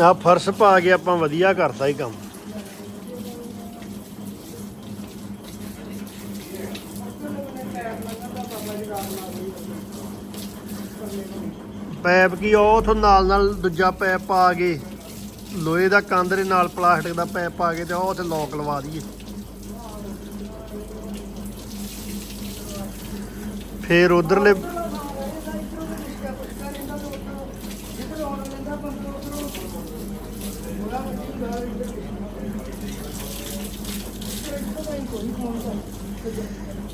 ਆ ਫਰਸ਼ ਪਾ ਕੇ ਆਪਾਂ ਵਧੀਆ ਕਰਤਾ ਹੀ ਕੰਮ। ਪੈਪ ਕੀ ਉਹ ਉਥੋਂ ਨਾਲ ਨਾਲ ਦੂਜਾ ਪੈਪ ਪਾ ਕੇ, ਲੋਹੇ ਦਾ ਕੰਧ ਦੇ ਨਾਲ ਪਲਾਸਟਿਕ ਦਾ ਪੈਪ ਪਾ ਕੇ ਤੇ ਉਹ ਉੱਥੇ ਲੋਕ ਲਵਾ ਦਈਏ। ਫੇਰ ਉਧਰਲੇ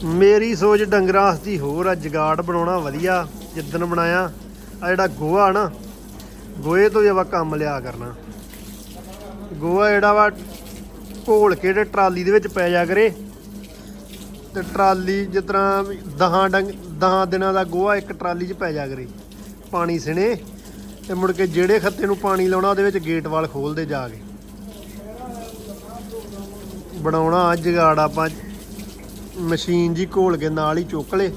ਮੇਰੀ ਸੋਚ ਡੰਗਰਾਂ ਦੀ ਹੋਰ ਆ, ਜਗਾੜ ਬਣਾਉਣਾ ਵਧੀਆ, ਜਿੱਦਣ ਬਣਾਇਆ ਆ ਜਿਹੜਾ ਗੋਹਾ ਨਾ, ਗੋਹੇ ਤੋਂ ਹੀ ਕੰਮ ਲਿਆ ਕਰਨਾ। ਗੋਹਾ ਜਿਹੜਾ ਵਾ, ਘੋਲ ਕੇ ਤੇ ਟਰਾਲੀ ਦੇ ਵਿੱਚ ਪੈ ਜਾ ਕਰੇ। ਤੇ ਟਰਾਲੀ ਜਿਸ ਤਰ੍ਹਾਂ ਵੀ ਦਹਾਂ ਡੰਗ ਦਹਾਂ ਦਿਨਾਂ ਦਾ ਗੋਹਾ ਇੱਕ ਟਰਾਲੀ 'ਚ ਪੈ ਜਾ ਕਰੇ, ਪਾਣੀ ਸਿਣੇ, ਤੇ ਮੁੜ ਕੇ ਜਿਹੜੇ ਖੱਤੇ ਨੂੰ ਪਾਣੀ ਲਾਉਣਾ, ਉਹਦੇ ਵਿੱਚ ਗੇਟ ਵਾਲ ਖੋਲਦੇ ਜਾ ਕੇ। ਬਣਾਉਣਾ ਜਗਾੜ ਆਪਾਂ ਮਸ਼ੀਨ ਜੀ ਘੋਲ ਕੇ ਨਾਲ ਹੀ ਚੁੱਕ ਲੇ।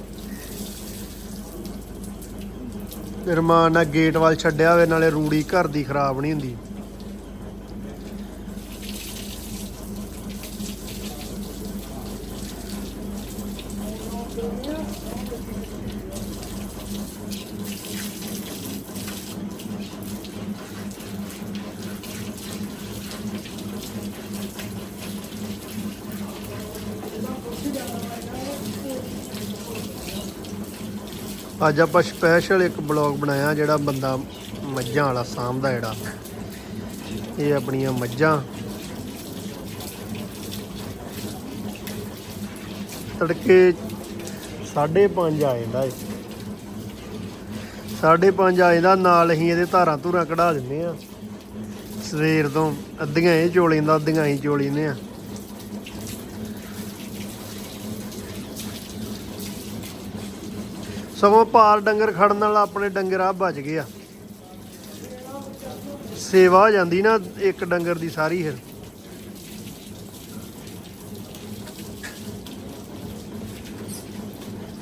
ਤੇ ਰਮਾਨ ਨਾਲ ਗੇਟ ਵੱਲ ਛੱਡਿਆ ਹੋਵੇ, ਨਾਲੇ ਰੂੜੀ ਘਰ ਦੀ ਖਰਾਬ ਨਹੀਂ ਹੁੰਦੀ। ਅੱਜ ਆਪਾਂ ਸਪੈਸ਼ਲ ਇੱਕ ਬਲੌਗ ਬਣਾਇਆ ਜਿਹੜਾ ਬੰਦਾ ਮੱਝਾਂ ਵਾਲਾ ਸਾਂਭਦਾ ਜਿਹੜਾ। ਇਹ ਆਪਣੀਆਂ ਮੱਝਾਂ। ਤੜਕੇ 5:30 ਆ ਜਾਂਦਾ ਇਹ। 5:30 ਆ ਜਾਂਦਾ, ਨਾਲ ਅਸੀਂ ਇਹਦੇ ਧਾਰਾਂ ਧੂਰਾਂ ਕਢਾ ਦਿੰਦੇ ਆ ਸਵੇਰ ਤੋਂ ਅੱਧੀਆਂ ਇਹ ਚੋਲ ਲੈਂਦਾ ਅੱਧੀਆਂ ਹੀ ਚੋਲ ਲੈਂਦੇ ਆ। ਸਗੋਂ ਪਾਰ ਡੰਗਰ ਖੜਨ ਨਾਲ ਆਪਣੇ ਡੰਗਰ ਆ ਬਚ ਗਏ ਆ। ਸੇਵਾ ਹੋ ਜਾਂਦੀ ਨਾ ਇੱਕ ਡੰਗਰ ਦੀ ਸਾਰੀ ਫਿਰ।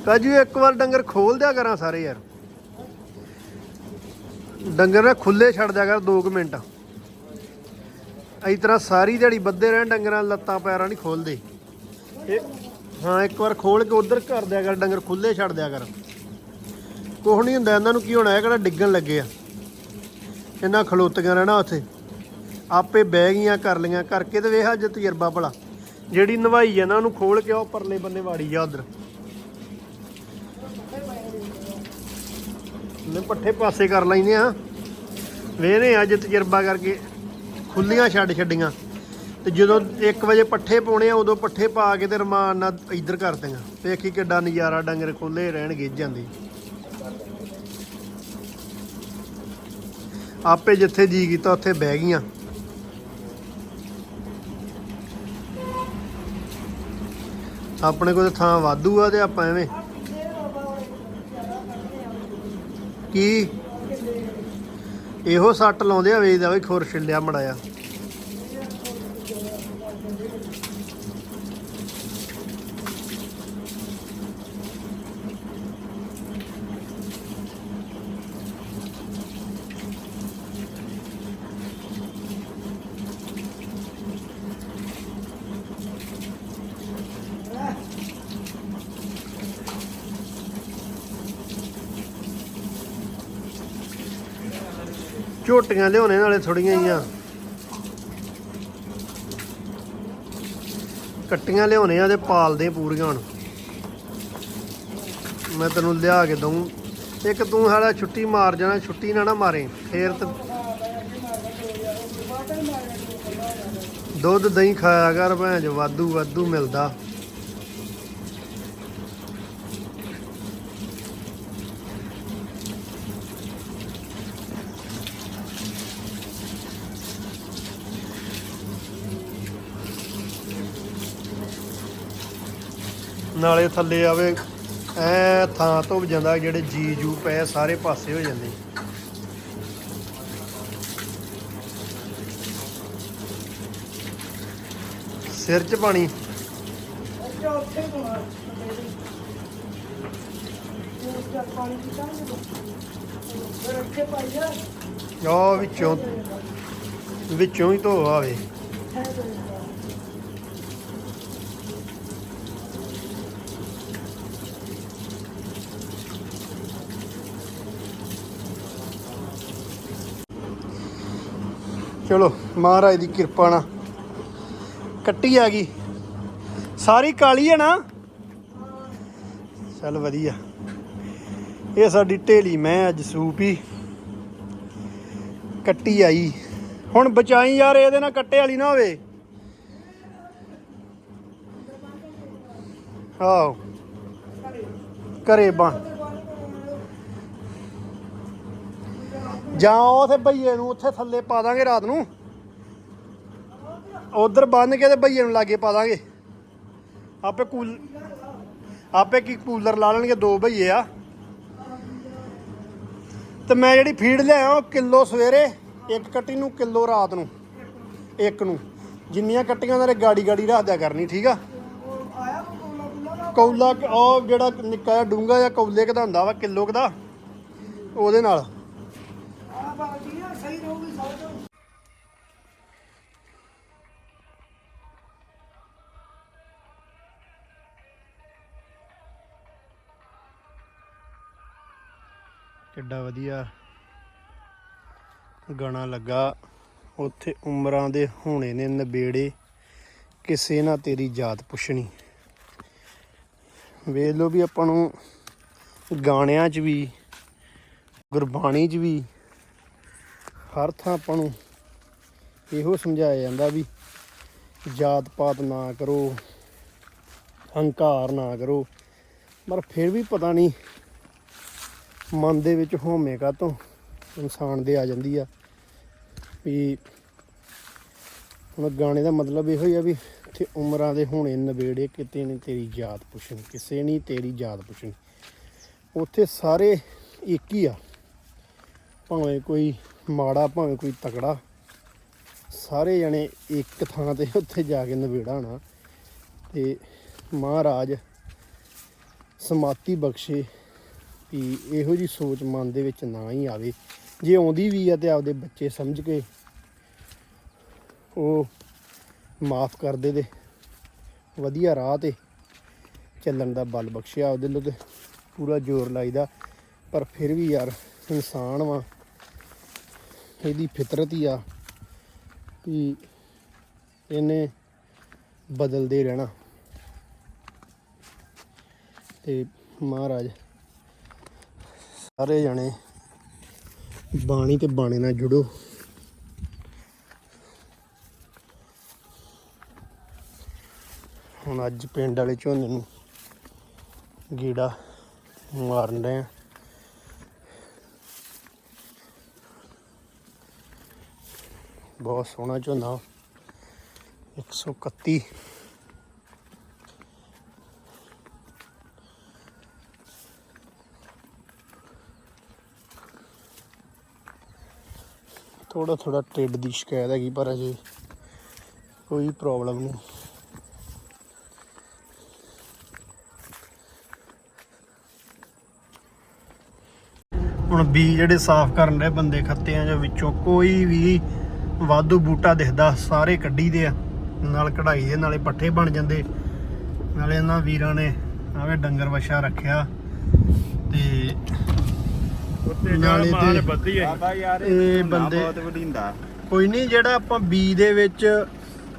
ਕਾਜੂ ਇੱਕ ਵਾਰ ਡੰਗਰ ਖੋਲ ਦਿਆ ਕਰਾਂ ਸਾਰੇ ਯਾਰ। ਡੰਗਰ ਨਾ ਖੁੱਲੇ ਛੱਡ ਦਿਆ ਕਰ 2 ਮਿੰਟ। ਇਸ ਤਰ੍ਹਾਂ ਸਾਰੀ ਦਿਹਾੜੀ ਬੱਧੇ ਰਹਿਣ ਡੰਗਰਾਂ ਲੱਤਾਂ ਪੈਰਾਂ ਨਹੀਂ ਖੋਲਦੇ। ਹਾਂ ਇੱਕ ਵਾਰ ਖੋਲ ਕੇ ਉਧਰ ਕਰ ਦਿਆ ਕਰ ਡੰਗਰ ਖੁੱਲੇ ਛੱਡ ਦਿਆ ਕਰ। ਕੁਛ ਨਹੀਂ ਹੁੰਦਾ, ਇਹਨਾਂ ਨੂੰ ਕੀ ਹੋਣਾ, ਇਹ ਕਿਹੜਾ ਡਿੱਗਣ ਲੱਗੇ ਆ। ਇਹਨਾਂ ਖਲੋਤੀਆਂ ਰਹਿਣਾ ਉੱਥੇ। ਆਪੇ ਬਹਿ ਗਈਆਂ, ਕਰ ਲਈਆਂ, ਕਰਕੇ ਤੇ ਵੇਖ ਅੱਜ ਤਜਰਬਾ ਭਲਾ। ਜਿਹੜੀ ਨਵਾਈ ਆ ਨਾ, ਉਹਨੂੰ ਖੋਲ ਕੇ ਉਹ ਪਰਲੇ ਬੰਨੇ ਵਾੜੀ ਜਾ ਉਧਰ। ਨੇ ਪੱਠੇ ਪਾਸੇ ਕਰ ਲੈਨੇ ਆ। ਵੇਨੇ ਅੱਜ ਤਜਰਬਾ ਕਰਕੇ। ਖੁੱਲੀਆਂ ਛੱਡ ਛੱਡੀਆਂ। ਤੇ ਜਦੋਂ 1 ਵਜੇ ਪੱਠੇ ਪਾਉਣੇ ਆ, ਉਦੋਂ ਪੱਠੇ ਪਾ ਕੇ ਤੇ ਰਮਾਨ ਨਾਲ ਇੱਧਰ ਕਰ ਦਿਆਂ ਵੇਖੀ ਕਿੱਡਾ ਨਜ਼ਾਰਾ ਡੰਗਰ ਖੁੱਲੇ ਰਹਿਣਗੇ ਜਾਂਦੇ ਆਪੇ ਜਿੱਥੇ ਜੀ ਕੀਤਾ, ਉੱਥੇ ਬਹਿ ਗਈਆਂ। ਆਪਣੇ ਕੋਲ ਥਾਂ ਵਾਧੂ ਆ ਤੇ ਆਪਾਂ ਐਵੇਂ। ਕੀ? ਇਹੋ ਸੱਟ ਲਾਉਂਦੇ ਆ ਵੇਚਦਾ ਵੀ ਖੁਰ ਛਿੱਲਿਆ ਮੜਾਇਆ। ਝੋਟੀਆਂ ਲਿਆਉਣੇ ਨਾਲੇ ਥੋੜੀਆਂ ਜੀਆਂ ਕੱਟੀਆਂ ਲਿਆਉਣੇ ਆ ਤੇ ਪਾਲਦੇ ਪੂਰੀਆਂ ਹੁਣ। ਮੈਂ ਤੈਨੂੰ ਲਿਆ ਕੇ ਦਊਂ। ਇੱਕ ਤੂੰ ਸਾਲਾ ਛੁੱਟੀ ਮਾਰ ਜਾਣਾ, ਛੁੱਟੀ ਨਾ ਨਾ ਮਾਰੇ, ਫੇਰ ਤੇ ਦੁੱਧ ਦਹੀਂ ਖਾਇਆ ਕਰ ਭੈਣ ਜੋ ਵਾਧੂ ਵਾਧੂ ਮਿਲਦਾ। ਨਾਲੇ ਥੱਲੇ ਆਵੇ, ਐ ਥਾਂ ਤੋਂ ਜਾਂਦਾ, ਜਿਹੜੇ ਜੀ ਜੂ ਪਏ ਸਾਰੇ ਪਾਸੇ ਹੋ ਜਾਂਦੇ। ਸਿਰ 'ਚ ਪਾਣੀ। ਆ ਵਿੱਚੋਂ ਵਿੱਚੋਂ ਹੀ ਧੋ ਆਵੇ। ਚਲੋ, ਮਹਾਰਾਜ ਦੀ ਕਿਰਪਾ ਨਾਲ। ਕੱਟੀ ਆ ਗਈ। ਸਾਰੀ ਕਾਲੀ ਹੈ ਨਾ? ਚੱਲ ਵਧੀਆ। ਇਹ ਸਾਡੀ ਢੇਲੀ, ਮੈਂ ਅੱਜ ਸੂਪੀ ਕੱਟੀ ਆਈ। ਹੁਣ ਬਚਾਈ ਯਾਰ, ਇਹਦੇ ਨਾਲ ਕੱਟੇ ਵਾਲੀ ਨਾ ਹੋਵੇ। ਆਓ ਘਰੇ ਬਣ। ਜਾਂ ਉਥੇ ਭਈਏ ਨੂੰ ਉੱਥੇ ਥੱਲੇ ਪਾ ਦਾਂਗੇ ਰਾਤ ਨੂੰ। ਉਧਰ ਬੰਨ ਕੇ ਤੇ ਭਈਏ ਨੂੰ ਲਾਗੇ ਪਾ ਦਾਂਗੇ। ਆਪੇ ਕੂਲ, ਆਪੇ ਕੀ ਕੂਲਰ ਲਾ ਲੈਣਗੇ, ਦੋ ਭਈਏ ਆ। ਤੇ ਮੈਂ ਜਿਹੜੀ ਫੀਡ ਲਿਆਇਆ ਉਹ ਕਿਲੋ ਸਵੇਰੇ, ਇੱਕ ਕੱਟੀ ਨੂੰ ਕਿਲੋ ਰਾਤ ਨੂੰ, ਇੱਕ ਨੂੰ। ਜਿੰਨੀਆਂ ਕੱਟੀਆਂ ਉਹਨਾਂ ਨੇ ਗਾੜੀ ਗਾੜੀ ਰੱਖ ਦਿਆ ਕਰਨੀ, ਠੀਕ ਆ? ਕੌਲਾ, ਉਹ ਜਿਹੜਾ ਨਿੱਕਾ ਜਿਹਾ ਡੂੰਗਾ ਜਾਂ ਕੌਲੇ ਕਦਾ ਹੁੰਦਾ ਵਾ, ਕਿਲੋ ਕਦਾ ਉਹਦੇ ਨਾਲ। ਕਿੱਡਾ ਵਧੀਆ ਗਾਣਾ ਲੱਗਾ। ਉੱਥੇ ਉਮਰਾਂ ਦੇ ਹੋਣੇ ਨੇ ਨਬੇੜੇ, ਕਿਸੇ ਨਾ ਤੇਰੀ ਜਾਤ ਪੁੱਛਣੀ। ਵੇਖ ਲਓ ਵੀ ਆਪਾਂ ਨੂੰ ਗਾਣਿਆਂ 'ਚ ਵੀ, ਗੁਰਬਾਣੀ 'ਚ ਵੀ ਹਰ ਥਾਂ ਆਪਾਂ ਨੂੰ ਇਹੋ ਸਮਝਾਇਆ ਜਾਂਦਾ ਵੀ ਜਾਤ ਪਾਤ ਨਾ ਕਰੋ, ਹੰਕਾਰ ਨਾ ਕਰੋ। ਪਰ ਫਿਰ ਵੀ ਪਤਾ ਨਹੀਂ ਮਨ ਦੇ ਵਿੱਚ ਹੋਮੇਕਾ ਤੋਂ? ਇਨਸਾਨ ਦੇ ਆ ਜਾਂਦੀ ਆ। ਵੀ ਹੁਣ ਗਾਣੇ ਦਾ ਮਤਲਬ ਇਹੋ ਹੀ ਆ ਵੀ ਇੱਥੇ ਉਮਰਾਂ ਦੇ ਹੋਣੇ ਨਵੇੜੇ ਕਿਤੇ ਨਹੀਂ ਤੇਰੀ ਯਾਦ ਪੁੱਛਣੀ, ਕਿਸੇ ਨਹੀਂ ਤੇਰੀ ਯਾਦ ਪੁੱਛਣੀ। ਉੱਥੇ ਸਾਰੇ ਇੱਕ ਹੀ ਆ। ਭਾਵੇਂ ਕੋਈ ਮਾੜਾ, ਭਾਵੇਂ ਕੋਈ ਤਕੜਾ। ਸਾਰੇ ਜਣੇ ਇੱਕ ਥਾਂ ਤੇ ਉੱਥੇ ਜਾ ਕੇ ਨਵੇੜਾ ਹੋਣਾ ਤੇ ਮਹਾਰਾਜ ਸਮਾਤੀ ਬਖਸ਼ੇ। ਵੀ ਇਹੋ ਜੀ ਸੋਚ ਮਨ ਦੇ ਵਿੱਚ ਨਾ ਹੀ ਆਵੇ। ਜੇ ਆਉਂਦੀ ਵੀ ਆ ਤੇ ਆਪਦੇ ਬੱਚੇ ਸਮਝ ਕੇ ਉਹ ਮਾਫ ਕਰ ਦੇ ਦੇ ਵਧੀਆ ਰਾਹ ਤੇ ਚੱਲਣ ਦਾ ਬਲ ਬਖਸ਼ਿਆ ਉਹਦੇ ਲਈ ਤੇ ਪੂਰਾ ਜ਼ੋਰ ਲਾਈਦਾ। ਪਰ ਫਿਰ ਵੀ ਯਾਰ ਇਨਸਾਨ ਵਾ, ਇਹਦੀ ਫਿਤਰਤ ਹੀ ਆ ਕਿ ਇਹਨੇ ਬਦਲਦੇ ਰਹਿਣਾ। ਤੇ ਮਹਾਰਾਜ ਸਾਰੇ ਜਣੇ। ਬਾਣੀ ਤੇ ਬਾਣੇ ਨਾਲ ਜੁੜੋ। ਹੁਣ ਅੱਜ ਪਿੰਡ ਵਾਲੇ ਝੋਨੇ ਨੂੰ ਗੀੜਾ ਮਾਰਨ ਰਹੇ ਆ। ਬਹੁਤ ਸੋਹਣਾ ਝੋਨਾ। 131 ਥੋੜਾ ਥੋੜਾ ਟਿੱਡ ਦੀ ਸ਼ਿਕਾਇਤ ਹੈਗੀ, ਪਰ ਅਜੇ ਕੋਈ ਪ੍ਰੋਬਲਮ ਨਹੀਂ। ਹੁਣ ਬੀ ਜਿਹੜੇ ਸਾਫ਼ ਕਰਨ ਦੇ ਬੰਦੇ ਖੱਤਿਆਂ ਦੇ ਵਿੱਚੋਂ ਕੋਈ ਵੀ ਵਾਧੂ ਬੂਟਾ ਦਿਖਦਾ, ਸਾਰੇ ਕੱਢੀ ਦੇ ਆ। ਨਾਲ ਕਢਾਈ ਦੇ, ਨਾਲੇ ਪੱਠੇ ਬਣ ਜਾਂਦੇ। ਨਾਲੇ ਇਹਨਾਂ ਵੀਰਾਂ ਨੇ ਆਵੇ ਡੰਗਰ ਵਛਾ ਰੱਖਿਆ ਤੇ ਉੱਤੇ ਨਾਲੇ ਜਲ ਮਾਰ ਤੇ- ਬੱਦੀ ਹੈ। ਬਾਬਾ ਯਾਰ ਇਹ ਬੰਦੇ- ਬਹੁਤ ਵਡਿੰਦਾ। ਕੋਈ ਨਹੀਂ ਜਿਹੜਾ ਆਪਾਂ ਬੀ ਦੇ ਵਿੱਚ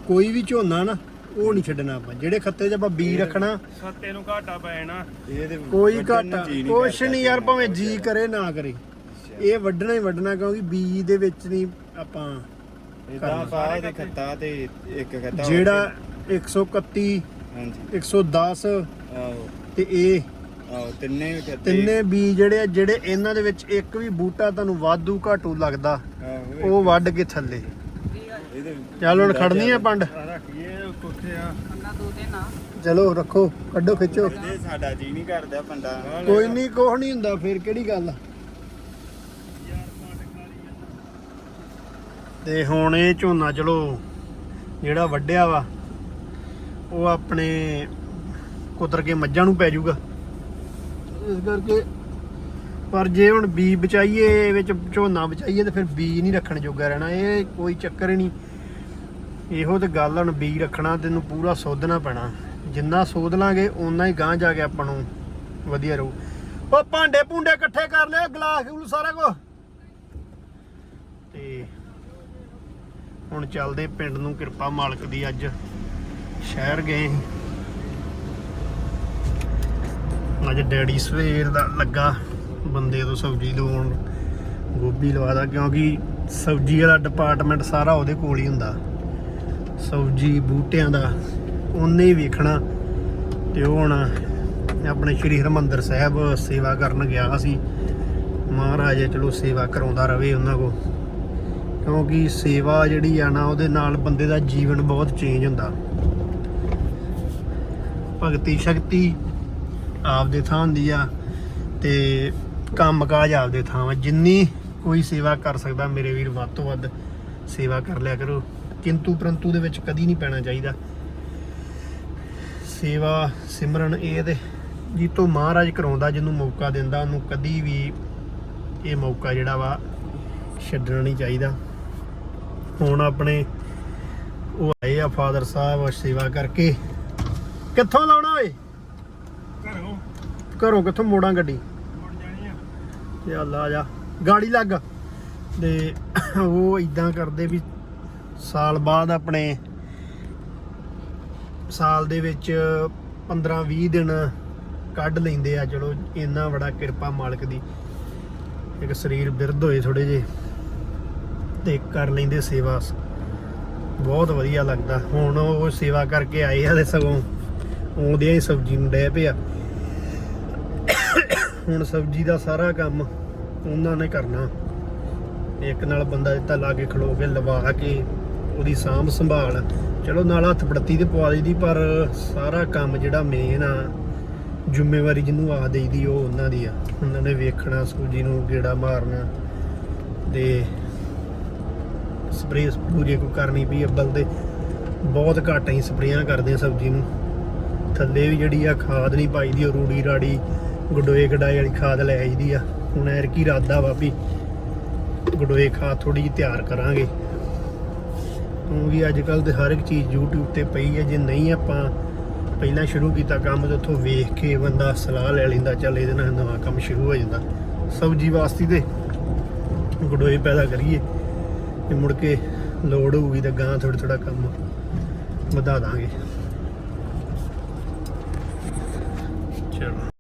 ਕੋਈ ਵੀ ਝੋਨਾ ਨਾ ਉਹ ਨਹੀਂ ਛੱਡਣਾ ਆਪਾਂ। ਜਿਹੜੇ ਖੱਤੇ 'ਚ ਆਪਾਂ ਬੀ ਰੱਖਣਾ ਸੱਤੇ ਨੂੰ ਘਾਟਾ ਪੈ ਜਾਣਾ। ਇਹ ਤੇ ਕੋਈ ਘਾਟਾ ਕੁਛ ਨਹੀਂ ਯਾਰ ਭਾਵੇਂ ਜੀ ਕਰੇ ਨਾ ਕਰੇ। ਇਹ ਵੱਢਣਾ ਹੀ ਵੱਢਣਾ ਕਿਉਂਕਿ ਬੀ ਦੇ ਵਿੱਚ ਨਹੀਂ ਆਪਾਂ ਇਦਾਂ ਪਾ ਦੇ ਖੱਤਾ ਤੇ ਇੱਕ ਖੱਤਾ ਜਿਹੜਾ 131 ਹਾਂਜੀ। 110 ਆਹੋ। ਤੇ ਇਹ ਆਹੋ ਤਿੰਨੇ ਵੀ ਤਿੰਨੇ ਬੀ ਜਿਹੜੇ ਆ, ਜਿਹੜੇ ਇਹਨਾਂ ਦੇ ਵਿੱਚ ਇੱਕ ਵੀ ਬੂਟਾ ਤੁਹਾਨੂੰ ਵਾਧੂ ਘਾਟੂ ਲੱਗਦਾ ਆਹੋ ਉਹ ਵੱਢ ਕੇ ਥੱਲੇ। ਇਹਦੇ ਚੱਲ ਹੁਣ ਖੜਨੀ ਆ ਪੰਡ। ਰੱਖੀਏ ਕੁੱਥੇ ਆ। ਚਲੋ ਰੱਖੋ ਕੱਢੋ ਖਿੱਚੋ। ਇਹਦੇ ਸਾਡਾ ਜੀ ਨਹੀਂ ਕਰਦਾ ਪੰਡਾ। ਕੋਈ ਨਹੀਂ ਕੁਛ ਨਹੀਂ ਹੁੰਦਾ ਫੇਰ ਕਿਹੜੀ ਗੱਲ ਆ। ਤੇ ਹੁਣ ਇਹ ਝੋਨਾ ਚਲੋ ਜਿਹੜਾ ਵੱਢਿਆ ਵਾ ਉਹ ਆਪਣੇ ਕੁਤਰ ਕੇ ਮੱਝਾਂ ਨੂੰ ਪੈ ਜਾਊਗਾ। ਇਸ ਕਰਕੇ ਪਰ ਜੇ ਹੁਣ ਬੀ ਬਚਾਈਏ ਵਿੱਚ ਝੋਨਾ ਬਚਾਈਏ ਤੇ ਫਿਰ ਬੀ ਨਹੀਂ ਰੱਖਣ ਜੋਗਾ ਰਹਿਣਾ, ਇਹ ਕੋਈ ਚੱਕਰ ਹੀ ਨਹੀਂ। ਇਹੋ ਤੇ ਗੱਲ ਹੁਣ ਬੀ ਰੱਖਣਾ ਤੈਨੂੰ ਪੂਰਾ ਸੋਧਣਾ ਪੈਣਾ। ਜਿੰਨਾ ਸੋਧ ਲਾਂਗੇ, ਓਨਾ ਹੀ ਗਾਂ ਜਾ ਕੇ ਆਪਾਂ ਨੂੰ ਵਧੀਆ ਰਹੂ। ਉਹ ਭਾਂਡੇ ਭੁੰਡੇ ਇਕੱਠੇ ਕਰ ਲਿਆ ਗਲਾਸ ਗਲੂਸ ਸਾਰਾ ਕੁਝ ਤੇ ਹੁਣ ਚੱਲਦੇ ਪਿੰਡ ਨੂੰ ਕਿਰਪਾ ਮਾਲਕ ਦੀ ਅੱਜ। ਸ਼ਹਿਰ ਗਏ ਸੀ ਅੱਜ ਡੈਡੀ ਸਵੇਰ ਦਾ ਲੱਗਾ ਬੰਦੇ ਤੋਂ ਸਬਜ਼ੀ ਲਵਾਉਣ। ਗੋਭੀ ਲਵਾਦਾ ਕਿਉਂਕਿ ਸਬਜ਼ੀ ਵਾਲਾ ਡਿਪਾਰਟਮੈਂਟ ਸਾਰਾ ਉਹਦੇ ਕੋਲ ਹੀ ਹੁੰਦਾ। ਸਬਜ਼ੀ ਬੂਟਿਆਂ ਦਾ ਉਹਨੇ ਹੀ ਵੇਖਣਾ। ਤੇ ਉਹ ਹੁਣ ਆਪਣੇ ਸ਼੍ਰੀ ਹਰਮੰਦਰ ਸਾਹਿਬ ਸੇਵਾ ਕਰਨ ਗਿਆ ਸੀ। ਮਹਾਰਾਜ ਚਲੋ ਸੇਵਾ ਕਰਾਉਂਦਾ ਰਵੇ ਉਹਨਾਂ ਕੋ ਕਿਉਂਕਿ ਸੇਵਾ ਜਿਹੜੀ ਆ ਨਾ, ਉਹਦੇ ਨਾਲ ਬੰਦੇ ਦਾ ਜੀਵਨ ਬਹੁਤ ਚੇਂਜ ਹੁੰਦਾ। ਭਗਤੀ ਸ਼ਕਤੀ ਆਪਦੇ ਥਾਂ ਹੁੰਦੀ ਆ ਤੇ ਕੰਮ ਕਾਜ ਆਪਦੇ ਥਾਂ ਵਾ। ਜਿੰਨੀ ਕੋਈ ਸੇਵਾ ਕਰ ਸਕਦਾ ਮੇਰੇ ਵੀਰ, ਵੱਧ ਤੋਂ ਵੱਧ ਸੇਵਾ ਕਰ ਲਿਆ ਕਰੋ। ਕਿੰਤੂ ਪਰੰਤੂ ਦੇ ਵਿੱਚ ਕਦੀ ਨਹੀਂ ਪੈਣਾ ਚਾਹੀਦਾ। ਸੇਵਾ ਸਿਮਰਨ ਇਹ ਤੇ ਜੀ ਤੋਂ ਮਹਾਰਾਜ ਕਰਾਉਂਦਾ, ਜਿਹਨੂੰ ਮੌਕਾ ਦਿੰਦਾ, ਉਹਨੂੰ ਕਦੀ ਵੀ ਇਹ ਮੌਕਾ ਜਿਹੜਾ ਵਾ ਛੱਡਣਾ ਨਹੀਂ ਚਾਹੀਦਾ। ਹੁਣ ਆਪਣੇ ਉਹ ਆਏ ਆ, ਫਾਦਰ ਸਾਹਿਬ ਸੇਵਾ ਕਰਕੇ। ਕਿੱਥੋਂ ਲਾਉਣਾ ਓਏ? ਘਰੋਂ ਕਿੱਥੋਂ ਮੋੜਾਂ ਗੱਡੀ? ਮੁੜ ਜਾਣੀ ਆ। ਚੱਲ ਆ ਜਾ। ਗਾੜੀ ਲੱਗ। ਤੇ ਉਹ ਇਦਾਂ ਕਰਦੇ ਵੀ ਸਾਲ ਬਾਅਦ ਆਪਣੇ ਸਾਲ ਦੇ ਵਿੱਚ 15 20 ਦਿਨ ਕੱਢ ਲੈਂਦੇ ਆ। ਚਲੋ ਇੰਨਾ ਬੜਾ ਕਿਰਪਾ ਮਾਲਕ ਦੀ। ਇੱਕ ਸਰੀਰ ਬਿਰਧ ਹੋਏ ਥੋੜੇ ਜੇ ਤੇ ਕਰ ਲੈਂਦੇ ਸੇਵਾ। ਬਹੁਤ ਵਧੀਆ ਲੱਗਦਾ। ਹੁਣ ਉਹ ਸੇਵਾ ਕਰਕੇ ਆਏ ਆ ਤੇ ਸਗੋਂ ਆਉਂਦਿਆਂ ਹੀ ਸਬਜ਼ੀ ਨੂੰ ਡੈ ਪਿਆ। ਹੁਣ ਸਬਜ਼ੀ ਦਾ ਸਾਰਾ ਕੰਮ ਉਹਨਾਂ ਨੇ ਕਰਨਾ। ਇੱਕ ਨਾਲ ਬੰਦਾ ਦਿੱਤਾ ਲਾ ਕੇ ਖਲੋ ਕੇ ਲਵਾ ਕੇ ਉਹਦੀ ਸਾਂਭ ਸੰਭਾਲ। ਚਲੋ ਨਾਲ ਹੱਥ ਪੜਤੀ ਤੇ ਪਵਾ ਦਈਦੀ, ਪਰ ਸਾਰਾ ਕੰਮ ਜਿਹੜਾ ਮੇਨ ਆ, ਜ਼ਿੰਮੇਵਾਰੀ ਜਿਹਨੂੰ ਆ ਦੇਈਦੀ ਉਹ ਉਹਨਾਂ ਦੀ ਆ। ਉਹਨਾਂ ਨੇ ਵੇਖਣਾ, ਸੂਜੀ ਨੂੰ ਗੇੜਾ ਮਾਰਨਾ ਤੇ ਸਪਰੇਅ ਪੂਰੀ ਕੋ ਕਰਨੀ ਪਈ ਅੱਬਲ ਤੇ, ਬਹੁਤ ਘੱਟ ਹੀ ਸਪਰੇਆਂ ਕਰਦੇ ਆ ਸਬਜ਼ੀ ਨੂੰ। ਥੱਲੇ ਵੀ ਜਿਹੜੀ ਆ ਖਾਦ ਨਹੀਂ ਪਾਈਦੀ, ਉਹ ਰੂੜੀ ਰਾੜੀ ਗਡੋਏ ਗਡਾਏ ਵਾਲੀ ਖਾਦ ਲੈ ਆਈਦੀ ਆ। ਹੁਣ ਐਰ ਕੀ ਇਰਾਦਾ ਵਾ ਵੀ ਗਡੋਏ ਖਾਦ ਥੋੜੀ ਜਿਹੀ ਤਿਆਰ ਕਰਾਂਗੇ। ਕਿਉਂਕਿ ਅੱਜ ਕੱਲ ਤੇ ਹਰ ਇੱਕ ਚੀਜ਼ YouTube ਤੇ ਪਈ ਹੈ ਜੇ ਨਹੀਂ ਆਪਾਂ ਪਹਿਲਾਂ ਸ਼ੁਰੂ ਕੀਤਾ ਕੰਮ, ਤੇ ਉੱਥੋਂ ਵੇਖ ਕੇ ਬੰਦਾ ਸਲਾਹ ਲੈ ਲੈਂਦਾ, ਚੱਲ ਇਹਦੇ ਨਾਲ ਨਵਾਂ ਕੰਮ ਸ਼ੁਰੂ ਹੋ ਜਾਂਦਾ। ਸਬਜ਼ੀ ਵਾਸਤੇ ਤੇ ਗਡੋਏ ਪੈਦਾ ਕਰੀਏ। ਤੇ ਮੁੜ ਕੇ ਲੋੜ ਹੋਊਗੀ ਤਾਂ ਗਾਂ ਥੋੜਾ ਥੋੜਾ ਕੰਮ ਵਧਾ ਦਾਂਗੇ।